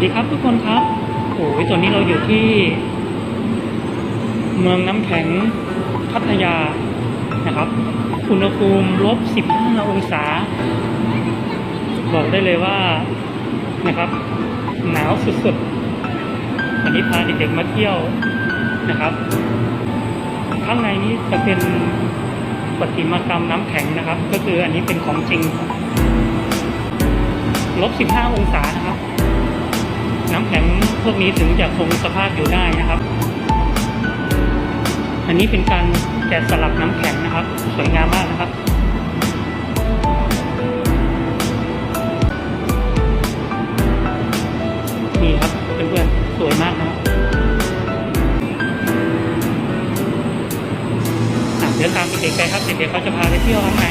วัสดีครับทุกคนครับโอ้ยตอนนี้เราอยู่ที่ เมืองน้ำแข็งพัทยานะครับ อุณหภูมิลบ 15 องศา บอกได้เลยว่านะครับ หนาวสุดๆวันนี้พาเด็กๆมาเที่ยวนะครับ ข้างในนี้จะเป็นประติมากรรมน้ำแข็งนะครับ ก็คืออันนี้เป็นของจริงลบ 15 องศานะครับ วกนี้ถึงจะคงสภาพอยู่ได้นะครับ อันนี้เป็นการแกะสลักน้ำแข็งนะครับ สวยงามมากนะครับนี่ครับเพื่อนๆสวยมากนะครับเดี๋ยวตามเด็กๆไปครับเด็กๆเขาจะพาไปเที่ยวข้างใน